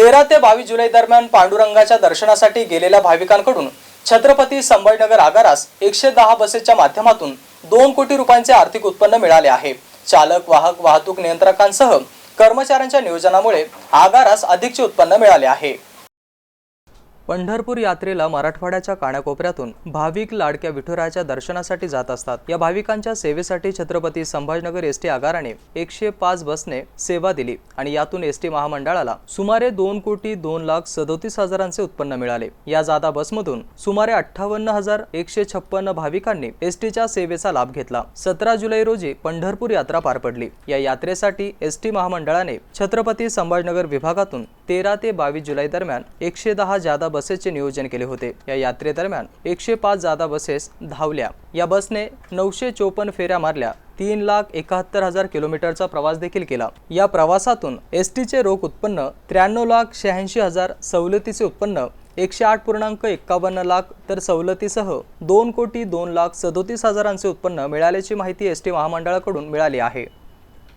तेरा ते बावीस जुलै दरम्यान पांडुरंगाच्या दर्शनासाठी गेलेल्या भाविकांकडून छत्रपती संभाजीनगर आगारास एकशे दहा बसेसच्या माध्यमातून दोन कोटी रुपयांचे आर्थिक उत्पन्न मिळाले आहे. चालक वाहक वाहतूक नियंत्रकांसह कर्मचाऱ्यांच्या नियोजनामुळे आगारास अधिकचे उत्पन्न मिळाले आहे. पंढरपूर यात्रेला मराठवाड्याच्या कानाकोपऱ्यातून भाविक लाडक्या विठुरायाच्या दर्शनासाठी जात असतात. या भाविकांच्या सेवेसाठी छत्रपती संभाजीनगर एसटी आगाराने एकशे पाच बसने सेवा दिली आणि यातून एसटी महामंडळाला सुमारे दोन कोटी दोन लाख सदोतीस हजारांचे उत्पन्न मिळाले. या जादा बसमधून सुमारे अठ्ठावन्न हजार एकशे छप्पन्न भाविकांनी एसटीच्या सेवेचा लाभ घेतला. सतरा जुलै रोजी पंढरपूर यात्रा पार पडली. या यात्रेसाठी एसटी महामंडळाने छत्रपती संभाजीनगर विभागातून तेरा ते बावीस जुलै दरम्यान एकशे दहा जादा बसेसचे नियोजन केले होते. या यात्रेदरम्यान एकशे पाच जादा बसेस धावल्या. या बसने नऊशे चोपन्न फेऱ्या मारल्या. तीन लाख एकाहत्तर हजार किलोमीटरचा प्रवास देखील केला. या प्रवासातून एस टीचे रोख उत्पन्न त्र्याण्णव लाख शहाऐंशी हजार सवलतीचे उत्पन्न एकशे आठ पूर्णांक एक्कावन्न लाख तर सवलतीसह दोन कोटी दोन लाख सदोतीस हजारांचे उत्पन्न मिळाल्याची माहिती एस टी महामंडळाकडून मिळाली आहे.